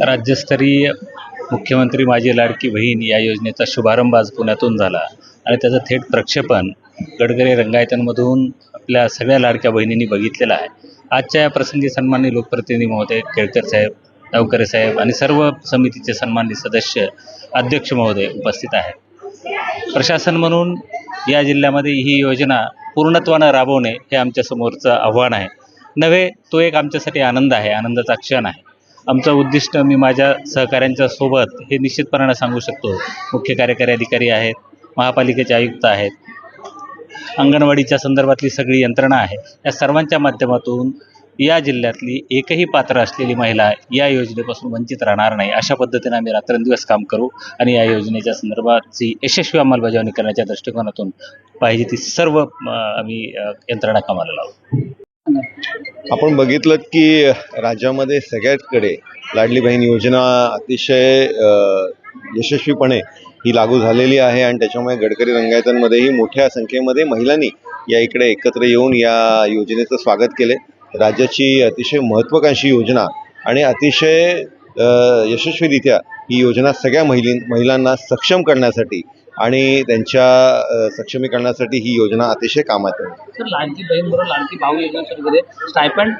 राज्यस्तरीय मुख्यमंत्री माझी लाडकी बहीण या योजनेचा शुभारंभ आज पुण्यातून झाला आणि त्याचं थेट प्रक्षेपण गडकरी रंगायतांमधून आपल्या सगळ्या लाडक्या बहिणींनी बघितलेलं आहे. आजच्या या प्रसंगी सन्माननीय लोकप्रतिनिधी महोदय केळकर साहेब नवकरे साहेब आणि सर्व समितीचे सन्माननीय सदस्य अध्यक्ष महोदय उपस्थित आहेत. प्रशासन म्हणून या जिल्ह्यामध्ये ही योजना पूर्णत्वानं राबवणे हे आमच्यासमोरचं आव्हान आहे. नव्हे तो एक आमच्यासाठी आनंद आहे आनंदाचा क्षण आहे. आमचं उद्दिष्ट मी माझ्या सहकाऱ्यांच्या सोबत हे निश्चितपणाने सांगू शकतो. मुख्य कार्यकारी अधिकारी आहेत महापालिकेचे आयुक्त आहेत अंगणवाडीच्या संदर्भातली सगळी यंत्रणा आहे. या सर्वांच्या माध्यमातून या जिल्ह्यातली एकही पात्र असलेली महिला या योजनेपासून वंचित राहणार नाही अशा पद्धतीने आम्ही रात्रंदिवस काम करू आणि या योजनेच्या संदर्भाची यशस्वी अंमलबजावणी करण्याच्या दृष्टिकोनातून पाहिजे ती सर्व आम्ही यंत्रणा कामाला लावू. आपण बघितलं की राज्यामध्ये सगळ्याचकडे लाडली बहीण योजना अतिशय यशस्वीपणे ही लागू झालेली आहे आणि त्याच्यामुळे गडकरी रंगायतांमध्येही मोठ्या संख्येमध्ये महिलांनी या इकडे एकत्र येऊन या योजनेचं स्वागत केले. राज्याची अतिशय महत्त्वाकांक्षी योजना आणि अतिशय यशस्वीरित्या ही योजना सगळ्या महिली महिलांना सक्षम करण्यासाठी आणि त्यांच्या सक्षमीकरणासाठी ही योजना अतिशय कामात आहे सर लाडकी बहीण बरोबर लाडकी भाऊ स्टायपंड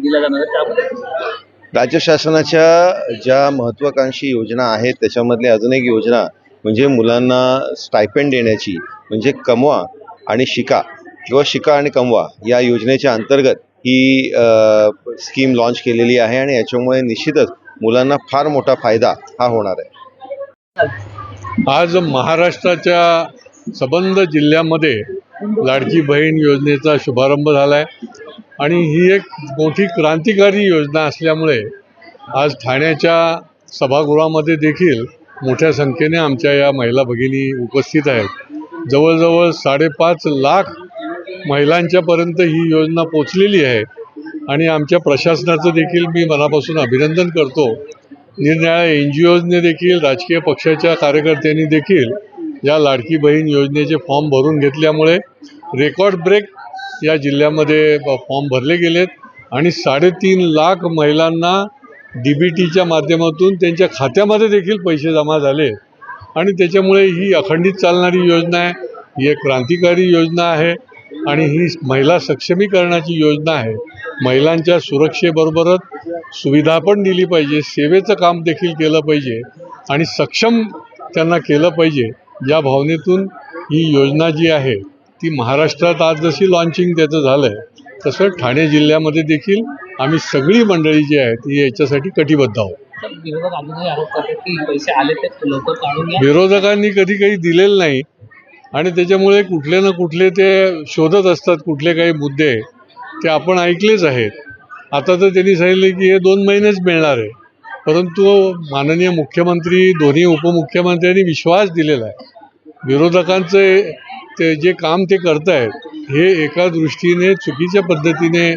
दिला जाणार राज्य शासनाच्या ज्या महत्त्वाकांक्षी योजना आहेत त्याच्यामधली अजून एक योजना म्हणजे मुलांना स्टायपेंड देण्याची म्हणजे कमवा आणि शिका किंवा शिका आणि कमवा या योजनेच्या अंतर्गत ही स्कीम लॉन्च केलेली आहे आणि याच्यामुळे निश्चितच मुलांना फार मोठा फायदा हा होणार आहे. आज महाराष्ट्राच्या सबंध जिल्ह्यामध्ये लाडकी बहीण योजनेचा शुभारंभ झाला आहे आणि ही एक मोठी क्रांतिकारी योजना असल्यामुळे आज ठाण्याच्या सभागृहामध्ये देखील मोठ्या संख्येने आमच्या या महिला भगिनी उपस्थित आहेत. जवळजवळ साडेपाच लाख महिलांच्यापर्यंत ही योजना पोचलेली आहे. आणि आमच्या प्रशासनाचं देखील मी मनापासून अभिनंदन करतो. निरनिराळ्या एन जी ओजने देखील राजकीय पक्षाच्या कार्यकर्त्यांनी देखील या लाडकी बहीण योजनेचे फॉर्म भरून घेतल्यामुळे रेकॉर्ड ब्रेक या जिल्ह्यामध्ये फॉर्म भरले गेलेत आणि साडेतीन लाख महिलांना डी बी टीच्या माध्यमातून त्यांच्या खात्यामध्ये देखील पैसे जमा झाले. आणि त्याच्यामुळे ही अखंडित चालणारी योजना आहे ही एक क्रांतिकारी योजना आहे आणि ही महिला सक्षमीकरणाची योजना आहे. महिलांच्या सुरक्षेबरोबरच सुविधा पण दिली पाहिजे सेवेचं काम देखील केलं पाहिजे आणि सक्षम त्यांना केलं पाहिजे या भावनेतून ही योजना जी आहे ती महाराष्ट्रात आज जशी लॉन्चिंग त्याचं झालं आहे तसं ठाणे जिल्ह्यामध्ये देखील आम्ही सगळी मंडळी जी आहे ती याच्यासाठी कटिबद्ध आहोत. विरोधकांनी कधी काही दिलेलं नाही आणि त्याच्यामुळे कुठले ना कुठले ते शोधत असतात कुठले काही मुद्दे. ते आपण ऐकलेच आहेत. आता तर त्यांनी सांगितले की हे दोन महिनेच मिळणार आहे. परंतु माननीय मुख्यमंत्री दोन्ही उपमुख्यमंत्र्यांनी विश्वास दिलेला आहे. विरोधकांचे ते जे काम ते करत आहेत हे एका दृष्टीने चुकीच्या पद्धतीने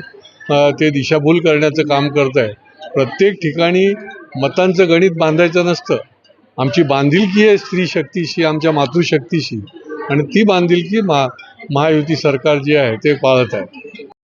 ते दिशाभूल करण्याचं काम करत आहे प्रत्येक ठिकाणी मतांचं गणित बांधायचं नसतं. आमची बांधिलकी आहे स्त्री शक्तीशी आमच्या मातृशक्तीशी. आणि ती बांधिलकी मा महायुती सरकार जे आहे ते पाळत आहे.